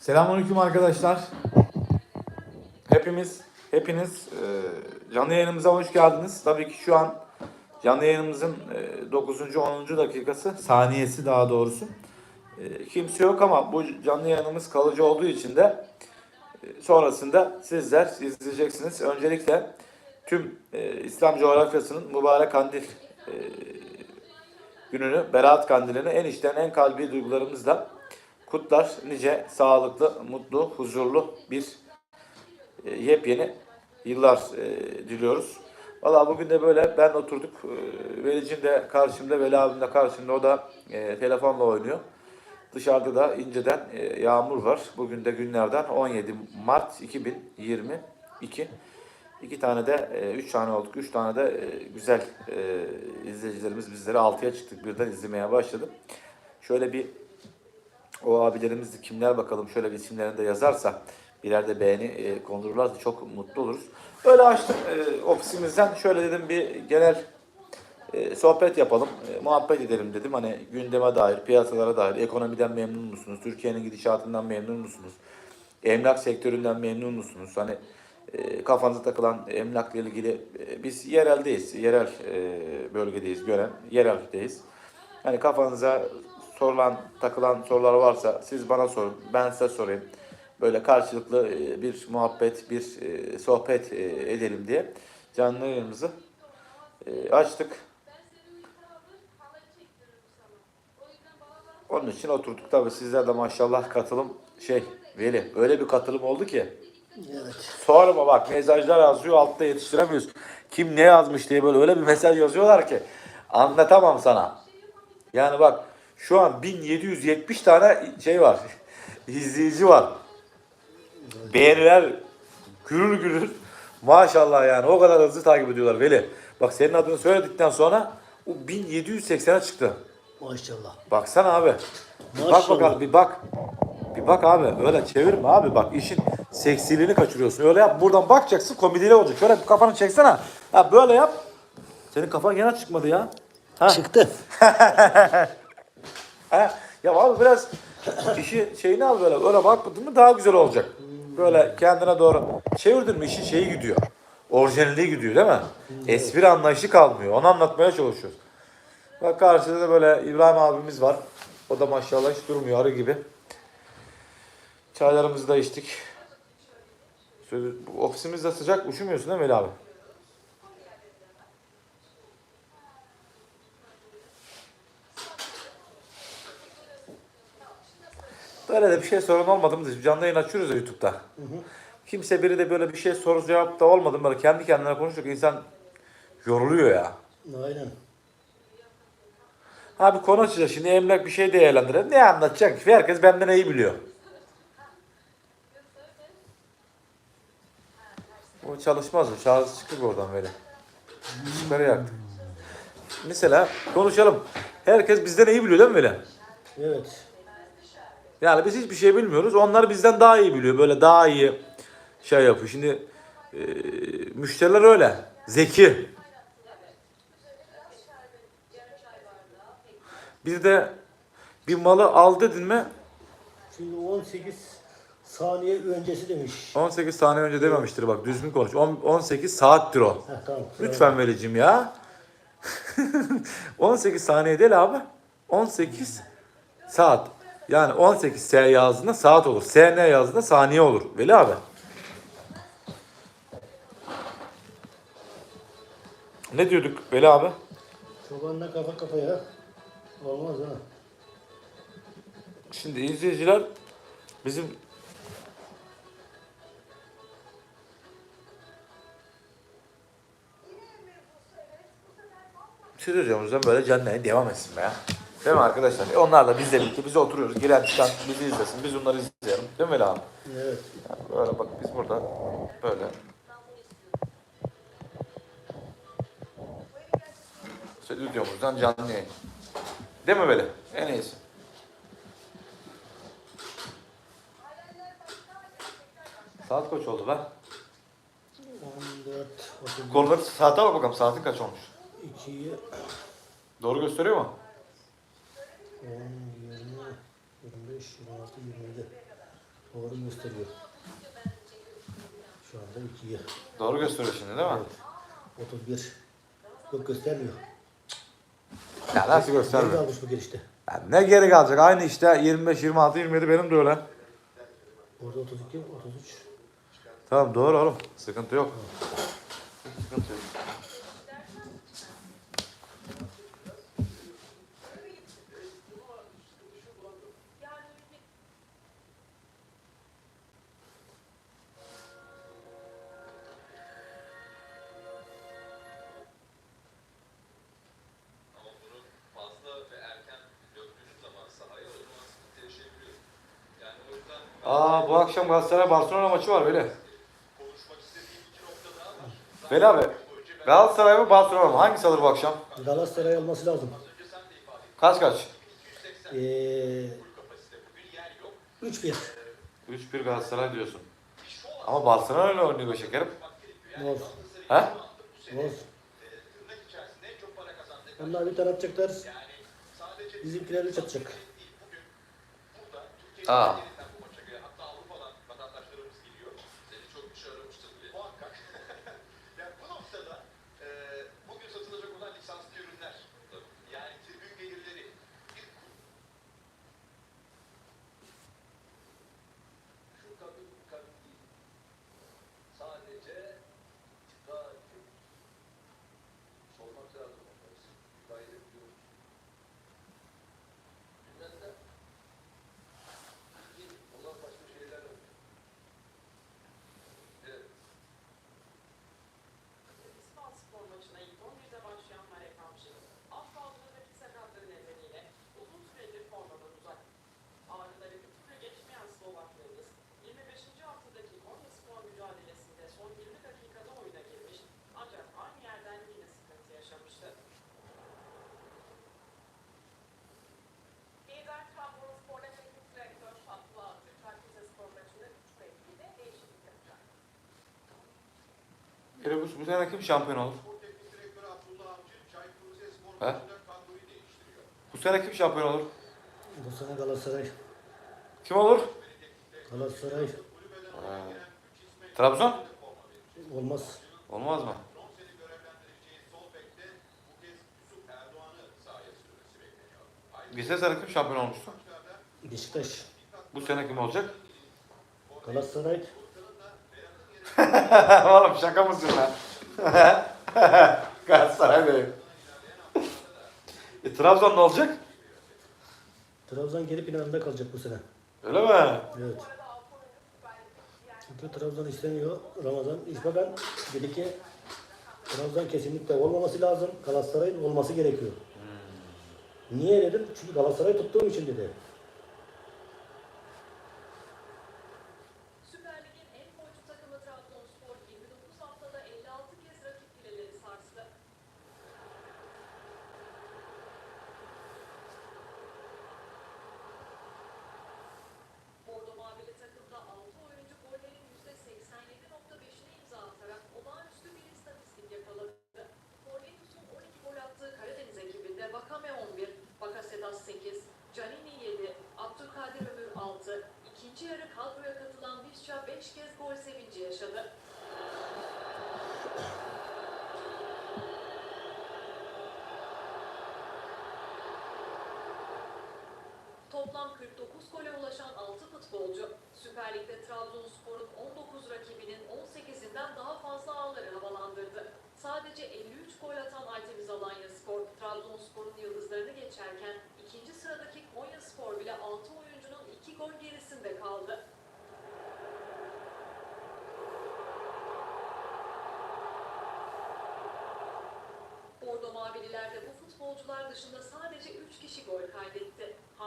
Selamünaleyküm arkadaşlar. Hepimiz, hepiniz e, canlı yayınımıza hoş geldiniz. Tabii ki şu an canlı yayınımızın e, 9. 10. dakikası, saniyesi daha doğrusu. E, kimse yok ama bu canlı yayınımız kalıcı olduğu için de e, sonrasında sizler izleyeceksiniz. Öncelikle tüm e, İslam coğrafyasının mübarek kandil e, gününü, Berat Kandili'ni en içten en kalbi duygularımızla kutlar. Nice sağlıklı, mutlu, huzurlu bir e, yepyeni yıllar e, diliyoruz. Valla bugün de böyle ben oturduk. E, Velicim de karşımda, Veli abim de karşımda. O da e, telefonla oynuyor. Dışarıda da inceden e, yağmur var. Bugün de günlerden 17 Mart 2022. İki tane de, e, üç tane olduk. Üç tane de e, güzel e, izleyicilerimiz bizlere altıya çıktık. Birden izlemeye başladı. Şöyle bir o abilerimiz kimler bakalım şöyle bir isimlerini de yazarsa birer de beğeni e, kondururlarsa çok mutlu oluruz. Öyle açtım e, ofisimizden şöyle dedim bir genel e, sohbet yapalım, e, muhabbet edelim dedim. Hani gündeme dair, piyasalara dair, ekonomiden memnun musunuz? Türkiye'nin gidişatından memnun musunuz? Emlak sektöründen memnun musunuz? Hani e, kafanıza takılan emlakla ilgili e, biz yereldeyiz, yerel e, bölgedeyiz, gören yereldeyiz. Hani kafanıza sorulan, takılan sorular varsa siz bana sorun, ben size sorayım. Böyle karşılıklı e, bir muhabbet, bir e, sohbet e, edelim diye canlı yayınımızı açtık. Onun için oturduk. Tabii sizler de maşallah katılım şey Veli öyle bir katılım oldu ki. Evet. Sorma bak mesajlar yazıyor altta yetiştiremiyoruz. Kim ne yazmış diye böyle öyle bir mesaj yazıyorlar ki anlatamam sana. Yani bak şu an 1770 tane şey var. izleyici var. Beğeniler gürül gürül. Maşallah yani o kadar hızlı takip ediyorlar Veli. Bak senin adını söyledikten sonra o 1780'e çıktı. Maşallah. Baksana abi. Bir bak Maşallah. bakalım bir bak. Bir bak abi öyle çevirme abi bak işin seksiliğini kaçırıyorsun. Öyle yap buradan bakacaksın komediyle olacak. Şöyle kafanı çeksene. Ha böyle yap. Senin kafan gene çıkmadı ya. Ha. Çıktı. Ha. Ya abi biraz işi şeyini al böyle. Öyle bakmadın mı daha güzel olacak. Böyle kendine doğru çevirdin mi işin şeyi gidiyor. Orijinalliği gidiyor değil mi? Espri anlayışı kalmıyor. Onu anlatmaya çalışıyoruz. Bak karşıda da böyle İbrahim abimiz var. O da maşallah hiç durmuyor arı gibi. Çaylarımızı da içtik. Ofisimiz sıcak. Üşümüyorsun değil mi Veli abi? Böyle de bir şey sorun olmadı mı? Biz Canlı yayın açıyoruz ya YouTube'da. Kimse biri de böyle bir şey soru cevap da olmadı mı? Böyle kendi kendine konuştuk. insan yoruluyor ya. Aynen. Ha bir konu açacağız şimdi emlak bir şey değerlendirelim. Ne anlatacak ki? Herkes benden iyi biliyor. O çalışmaz o. Şarjı çıkır oradan böyle. Çıkarı yaktı. Mesela konuşalım. Herkes bizden iyi biliyor değil mi böyle? Evet. Yani biz hiçbir şey bilmiyoruz. Onlar bizden daha iyi biliyor. Böyle daha iyi şey yapıyor. Şimdi e, müşteriler öyle. Zeki. Bir de bir malı al dedin mi Şimdi 18 saniye öncesi demiş. 18 saniye önce dememiştir bak düzgün konuş. On- 18 saattir o. Heh, tamam. Lütfen Velicim ya. 18 saniye değil abi. 18 saat. Yani 18 S yazdığında saat olur. SN yazdığında saniye olur. Veli abi. Ne diyorduk Veli abi? Çobanla kafa kafaya. Olmaz ha. Şimdi izleyiciler bizim stüdyomuzdan böyle canlı devam etsin be ya. Değil mi arkadaşlar? E onlar da bizle birlikte biz oturuyoruz. Giren çıkan bizi izlesin. Biz onları izleyelim. Değil mi Veli abi? Evet. Yani böyle bak biz burada böyle stüdyomuzdan canlı yayın. Değil mi böyle? En iyisi. Saat kaç oldu lan? 14, 30, Konuları saate bak bakalım saatin kaç olmuş. 2'yi, Doğru gösteriyor mu? 10, 20, 25, 26, 27. Doğru gösteriyor. Şu anda 2'ye. Doğru gösteriyor şimdi değil mi? Evet. 31. Yok göstermiyor. Ya nasıl Geri göstermiyor? kalmış bu girişte. Ya ne geri kalacak? Aynı işte 25, 26, 27 benim de öyle. Orada 32, 33. Tamam doğru oğlum. Sıkıntı yok. Sıkıntı yok. Bu akşam Galatasaray Barcelona maçı var var. Veli abi. Galatasaray mı Barcelona mı? Hangisi alır bu akşam? Galatasaray alması lazım. Kaç kaç? Ee, 3-1. 3-1 Galatasaray diyorsun. Ama Barcelona ile oynuyor şekerim. Olsun. He? Olsun. Onlar bir tane atacaklar. Bizimkiler 3 atacak. Aa. Hele bu, sene kim şampiyon olur? He? Bu sene kim şampiyon olur? Bu sene Galatasaray. Kim olur? Galatasaray Trabzon? olmaz. Olmaz mı? Geçen sene kim şampiyon olmuştu? Beşiktaş. Bu sene kim olacak? Galatasaray. Oğlum şaka mısın lan? Galatasaray değil. E, Trabzon ne olacak? Trabzon geri planında kalacak bu sene. Öyle mi? Evet. Çünkü Trabzon istemiyor. Ramazan İşbakan dedi ki Trabzon kesinlikle olmaması lazım. Galatasaray'ın olması gerekiyor. Niye dedim? Çünkü Galatasaray tuttuğum için dedi. Toplam 49 gole ulaşan 6 futbolcu, Süper Lig'de Trabzonspor'un 19 rakibinin 18'inden daha fazla ağları havalandırdı. Sadece 53 gol atan Aytemiz Alanya Spor, Trabzonspor'un yıldızlarını geçerken ikinci sıradaki Konya Spor bile 6 oyuncunun 2 gol gerisinde kaldı. Bordo Mavililer de bu futbolcular dışında sadece 3 kişi gol kaydetti.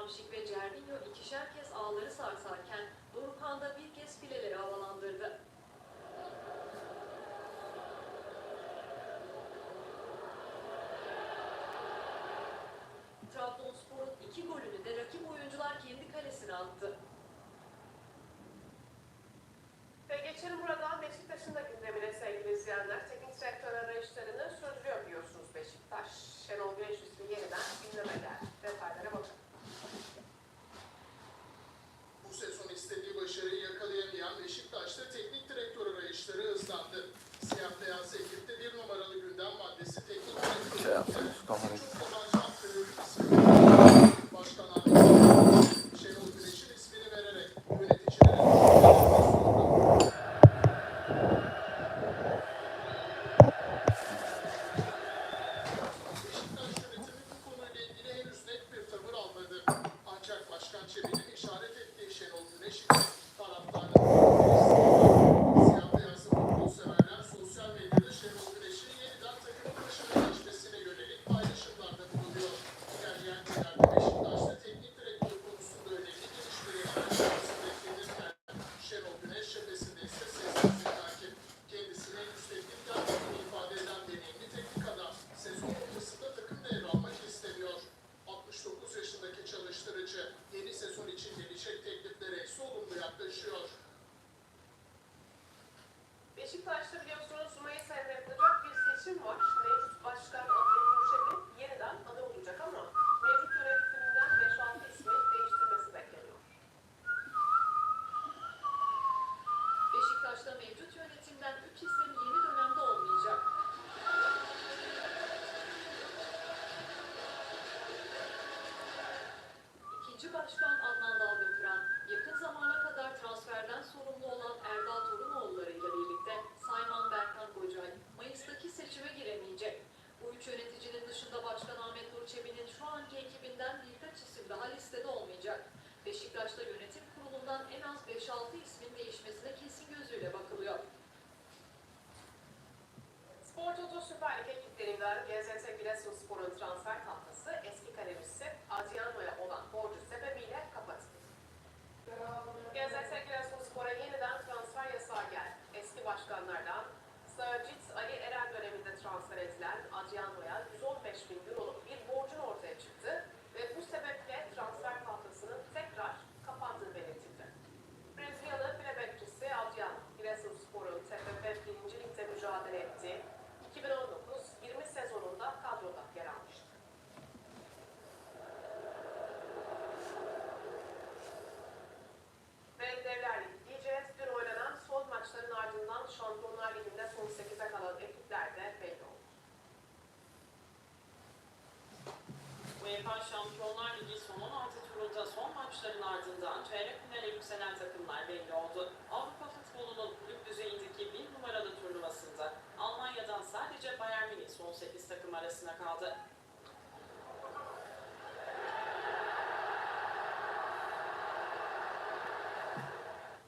Hamşik ve Cervinho ikişer kez ağları sarsarken Dorukhan da bir kez fileleri havalandırdı. Trabzonspor'un iki golünü de rakip oyuncular kendi kalesine attı.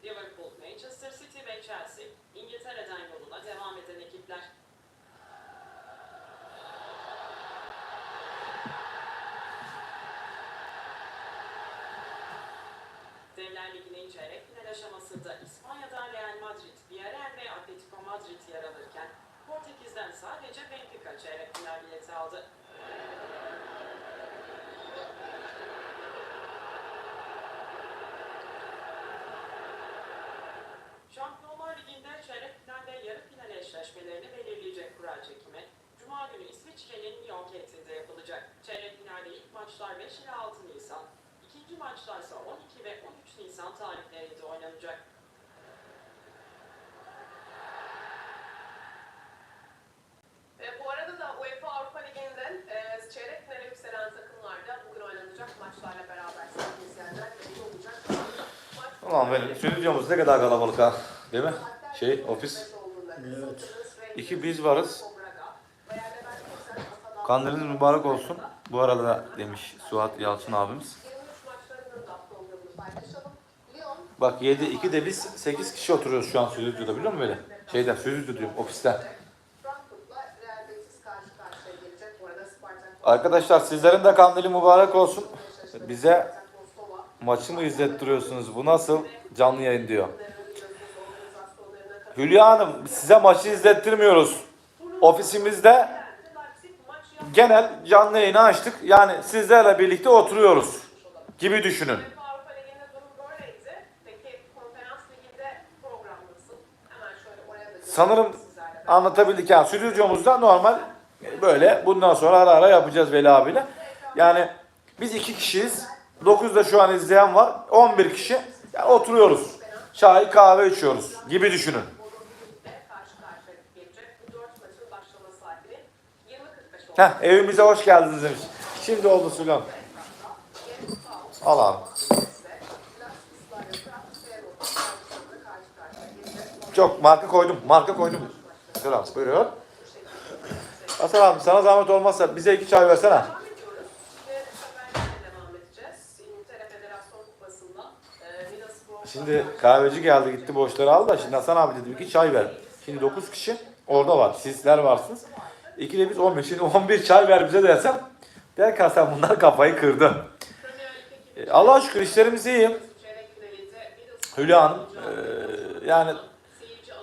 Liverpool, Manchester City ve Chelsea İngiltere'den yoluna devam eden ekipler. Devler Ligi'nin çeyrek Ulan benim stüdyomuz ne kadar kalabalık ha. Değil mi? Şey, ofis. Evet. İki biz varız. Kandiliniz mübarek olsun. Bu arada demiş Suat Yalçın abimiz. 23 maçlarının da programını paylaşalım. Lyon, Bak 7, 2 de biz 8 kişi oturuyoruz şu an stüdyoda biliyor musun böyle? Şeyde stüdyo diyorum ofiste. Frankfurt'la Real Betis karşı karşıya gelecek. Bu arada Spartak Arkadaşlar sizlerin de kandili mübarek olsun. Bize maçı mı izlettiriyorsunuz? Bu nasıl canlı yayın diyor. Hülya Hanım size maçı izlettirmiyoruz. Ofisimizde genel canlı yayını açtık. Yani sizlerle birlikte oturuyoruz gibi düşünün. Sanırım anlatabildik yani stüdyomuzda normal böyle bundan sonra ara ara yapacağız Veli abiyle. Yani biz iki kişiyiz. 9'da şu an izleyen var. 11 kişi. Yani oturuyoruz. Çay kahve içiyoruz gibi düşünün. Lig'de karşı karşıya gelecek. Bu dört maçın başlama saatini 20.45 oldu. Heh, evimize hoş geldiniz demiş. Şimdi oldu Süleyman. Al. Çok marka koydum. Marka koydum. Selam. Buyurun. Hasan abi sana zahmet olmazsa bize iki çay versene. Şimdi kahveci geldi gitti boşları aldı da şimdi Hasan abi dedi iki çay ver. Şimdi 9 kişi orada var. Sizler varsınız. İki de biz 15. Şimdi 11 çay ver bize desem. Der ki Hasan bunlar kafayı kırdı. E, Allah'a şükür işlerimiz iyi. Hülya Hanım e, yani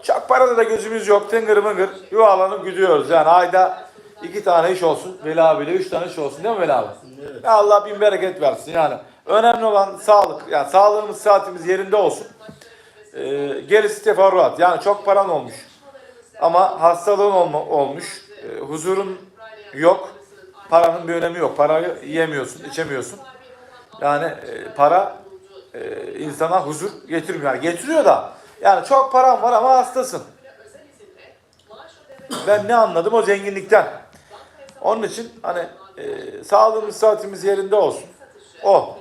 çok parada da gözümüz yok. Tıngır mıngır yuvarlanıp gidiyoruz. Yani ayda iki tane iş olsun. Veli abiyle üç tane iş olsun değil mi Veli abi? Evet. Allah bin bereket versin yani. Önemli olan sağlık. Yani sağlığımız saatimiz yerinde olsun. E, gerisi teferruat. Yani çok paran olmuş. Ama hastalığın olma, olmuş. E, huzurun yok. Paranın bir önemi yok. Parayı yiyemiyorsun, içemiyorsun. Yani e, para e, insana huzur getirmiyor. Yani getiriyor da yani çok param var ama hastasın. Ben ne anladım o zenginlikten. Onun için hani e, sağlığımız saatimiz yerinde olsun. O.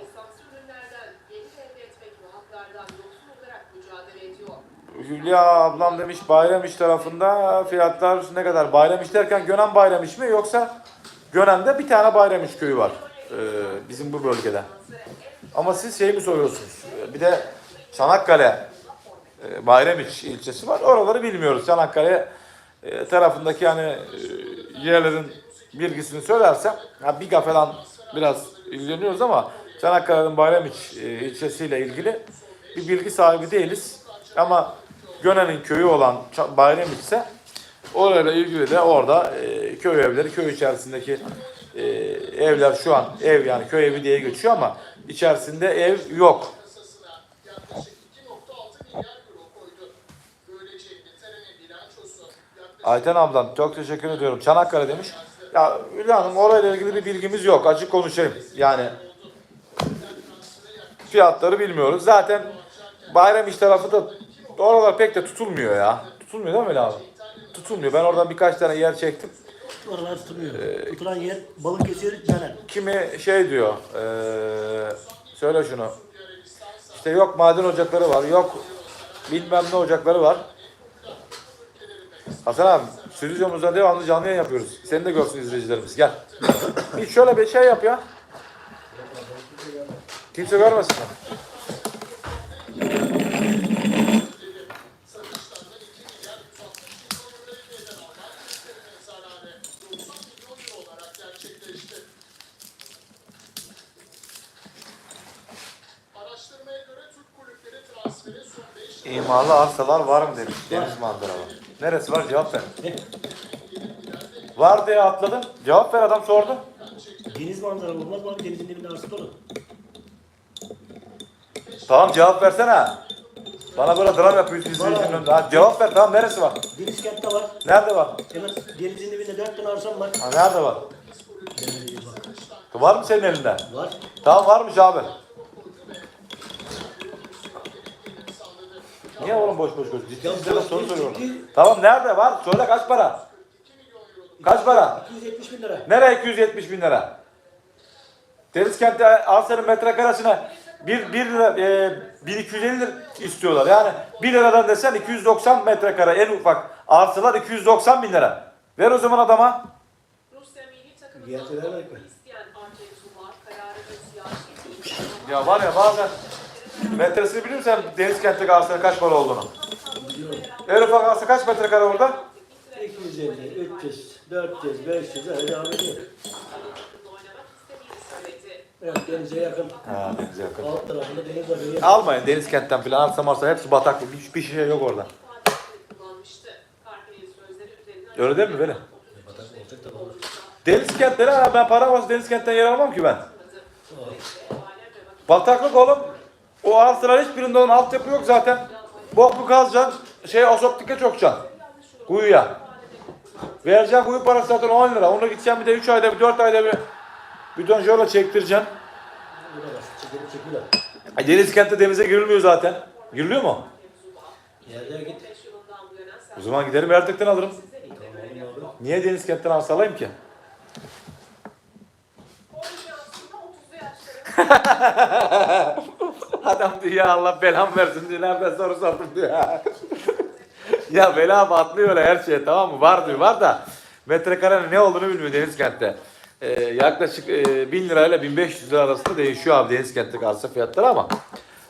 Hülya ablam demiş bayram iş tarafında fiyatlar ne kadar? Bayram iş derken Gönen bayram iş mi yoksa Gönen'de bir tane bayram iş köyü var e, bizim bu bölgede. Ama siz şey mi soruyorsunuz? Bir de Çanakkale e, Bayramiç ilçesi var. Oraları bilmiyoruz. Çanakkale e, tarafındaki hani e, yerlerin bilgisini söylersem ha, Biga falan biraz ilgileniyoruz ama Çanakkale'nin Bayramiç ilçesiyle ilgili bir bilgi sahibi değiliz. Ama Gönen'in köyü olan Bayramiç ise orayla ilgili de orada e, köy evleri, köy içerisindeki e, evler şu an ev yani köy evi diye geçiyor ama içerisinde ev yok. yaklaşık 2.6 milyar euro koydu. Böylece İngiltere'nin bilançosu yaklaşık Ayten ablam çok teşekkür ediyorum. Çanakkale demiş. Ya Hülya Hanım orayla ilgili bir bilgimiz yok. Açık konuşayım. Yani fiyatları bilmiyoruz. Zaten bayram iş tarafı da oralar pek de tutulmuyor ya. Tutulmuyor değil mi Veli abi? Tutulmuyor. Ben oradan birkaç tane yer çektim. Oralar tutuluyor. Tutulan yer Balıkesir Caner. Kimi şey diyor. eee söyle şunu. İşte yok maden ocakları var, yok bilmem ne ocakları var. Hasan abi, stüdyomuzda devamlı canlı yayın yapıyoruz. Seni de görsün izleyicilerimiz. Gel. Bir şöyle bir şey yap ya. Kimse görmesin. Son 5 İmarlı arsalar var mı demiş. Deniz manzaralı. Neresi var cevap ver. Var diye atladım. Cevap ver adam sordu. Deniz manzaralı olmaz mı abi? Denizin dibinde arsa dolu. Tamam cevap versene. Bana böyle dram yapıyorsun izleyicinin önünde. Ha, cevap ver tamam neresi var? Deniz kentte var. Nerede var? Hemen denizin dibinde dört tane arsam var. Ha, nerede var? Var mı senin elinde? Var. Tamam varmış abi. Niye oğlum boş boş boş? Ciddi boş soru soruyorum. ciddi. Tamam nerede var? Söyle kaç para? Kaç para? 270 bin lira. Nereye 270 bin lira? Deniz kentte arsanın metrekaresine 1, 1 lira, e, 1250 lira istiyorlar. Yani 1 liradan desen 290 metrekare en ufak arsalar 290 bin lira. Ver o zaman adama. Rusya milli takımından isteyen kararı siyasi Ya var ya bazen metresini biliyor musun sen deniz kentteki arsanın kaç para olduğunu? En ufak arsa kaç metrekare orada? 250, 300, 400, 500 öyle devam ediyor. Evet denize yakın. Ha denize yakın. Alt tarafında deniz var. Deniz. Almayın deniz kentten filan arsa marsa hepsi bataklık. Hiçbir şey yok orada. Öyle değil mi böyle? Batak. Deniz kentlere ha, ben para varsa deniz kentten yer almam ki ben. Bataklık oğlum. O arsalar hiçbirinde onun altyapı yok zaten. Boklu kazacaksın. Şey asoptike çokacaksın. Kuyuya. Vereceğin kuyu parası zaten 10 lira. Onu gideceksin bir de 3 ayda bir 4 ayda bir bidon şöyle çektireceksin. Ay, deniz kentte denize girilmiyor zaten. Giriliyor mu? Yerlere git. O zaman giderim Ertek'ten alırım. Niye deniz kentten arsa alayım ki? aslında 30'lu yaşları Adam diyor ya Allah belam versin diyor. Nereden soru sordum diyor. ya bela atlıyor öyle her şey tamam mı? Var diyor var da metrekarenin ne olduğunu bilmiyor deniz kentte. Ee, yaklaşık e, 1000 lirayla 1500 lira arasında değişiyor abi deniz kentteki arsa fiyatları ama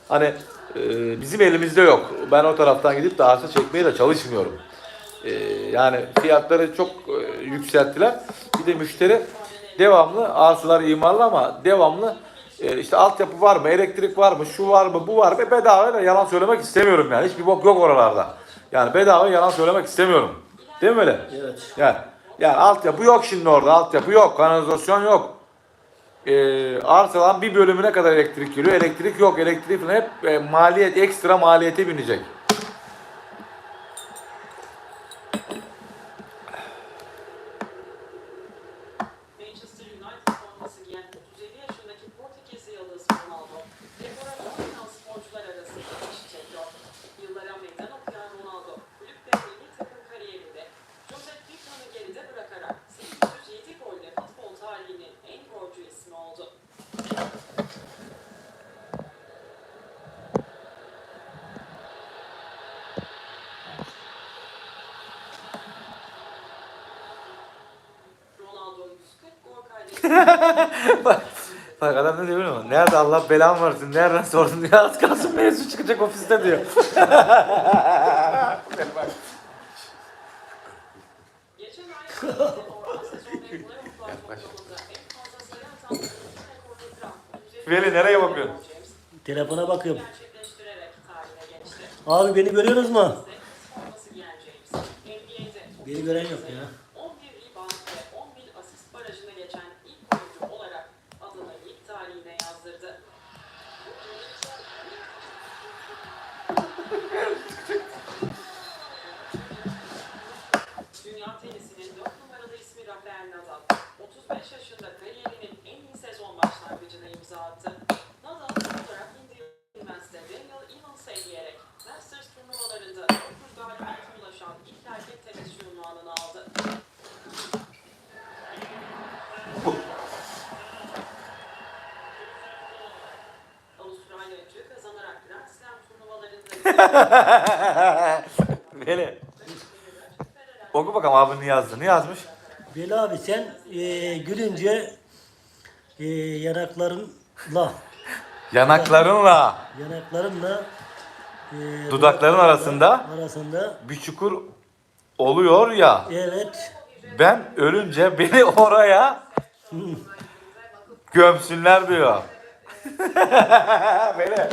hani e, bizim elimizde yok. Ben o taraftan gidip de arsa çekmeye de çalışmıyorum. Ee, yani fiyatları çok e, yükselttiler. Bir de müşteri devamlı arsalar imarlı ama devamlı e, işte altyapı var mı, elektrik var mı, şu var mı, bu var mı bedava da yalan söylemek istemiyorum yani. Hiçbir bok yok oralarda. Yani bedava yalan söylemek istemiyorum. Değil mi öyle? Evet. Yani, yani altyapı yok şimdi orada. Altyapı yok, kanalizasyon yok. Ee, arsalan bir bölümüne kadar elektrik geliyor. Elektrik yok. Elektrik hep e, maliyet, ekstra maliyete binecek. bak, bak adam ne diyor biliyor musun? Nerede Allah belamı versin, nereden sordun diye az kalsın mevzu çıkacak ofiste diyor. Geçen ay orta en fazla sayı atan Veli nereye bakıyorsun? James Telefona bakıyorum. gerçekleştirerek tarihine geçti. Abi beni görüyorsunuz mu? NBA'de Beni gören yok ya. Attı. Nadal son olarak Indy Women's'te Daniel Masters turnuvalarında 9 galibiyete ulaşan ilk erkek tenisçi unvanını aldı. Avustralyacı kazanarak Veli. Oku bakalım abi ne yazdı. Ne yazmış? Veli abi sen e, gülünce e, yanaklarınla Yanaklarınla yanaklarınla e, dudakların arasında arasında bir çukur oluyor ya. evet Ben ölünce beni oraya gömsünler diyor. Böyle.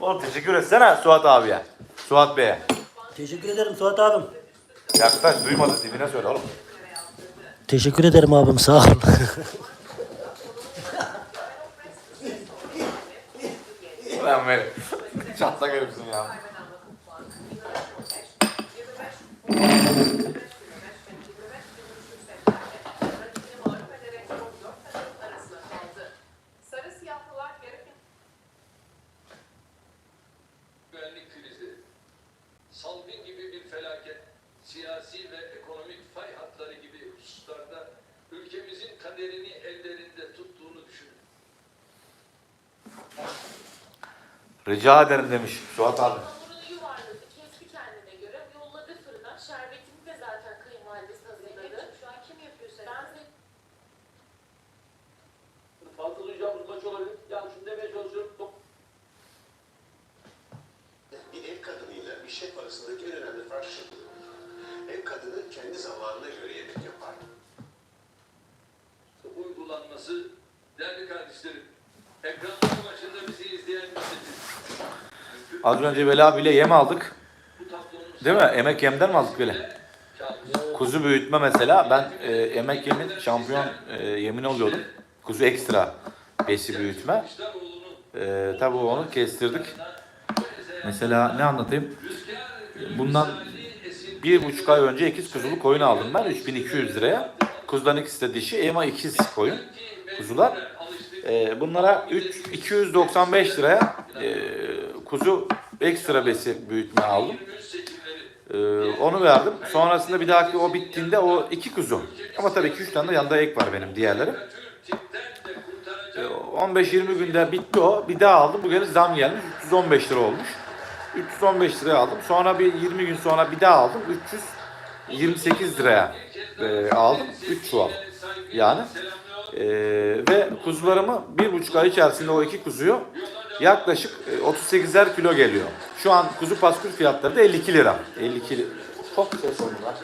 Oğlum teşekkür etsene Suat abiye. Suat Bey'e. teşekkür ederim Suat abim. Yaklaş duymadı dibine söyle oğlum. Teşekkür ederim abim sağ ol. Lan böyle. Çatlak herifsin ya. Rica ederim demiş Suat abi. Hamurunu yuvarladı, kesti kendine göre, yolladı fırına. Şerbetini de zaten kayınvalidesi hazırladı. Şu an kim yapıyor seni? Ben de Fazla duyacağımız maç olabilir. Yani şunu demeye çalışıyorum. Bir ev kadınıyla bir şef arasındaki en önemli fark şu. Ev kadını kendi zamanına göre yemek yapar. uygulanması, değerli kardeşlerim, ekranlar başında bizi izleyen milletiz. Az önce Veli abiyle yem aldık. Değil mi? Emek yemden mi aldık Veli? Kuzu büyütme mesela. Ben e, emek yemin şampiyon e, yemin oluyordum. Kuzu ekstra besi büyütme. E, tabii onu kestirdik. Mesela ne anlatayım? Bundan bir buçuk ay önce ikiz kuzulu koyun aldım ben 3200 liraya. Kuzuların ikisi de dişi ema ikiz koyun kuzular. E, bunlara 3, 295 liraya e, kuzu ekstra besi büyütme aldım. E, onu verdim. Sonrasında bir dahaki o bittiğinde o iki kuzu. Ama tabii ki 3 tane de yanında ek var benim diğerleri. E, 15-20 günde bitti o. Bir daha aldım. Bugün zam gelmiş. 315 lira olmuş. 315 liraya aldım. Sonra bir 20 gün sonra bir daha aldım. 328 liraya e, aldım. 3 çuval. Yani. E, ve kuzularımı bir buçuk ay içerisinde o iki kuzuyu yaklaşık e, 38'er kilo geliyor. Şu an kuzu paskül fiyatları da 52 lira. 52 lira. Çok ses oldu lan.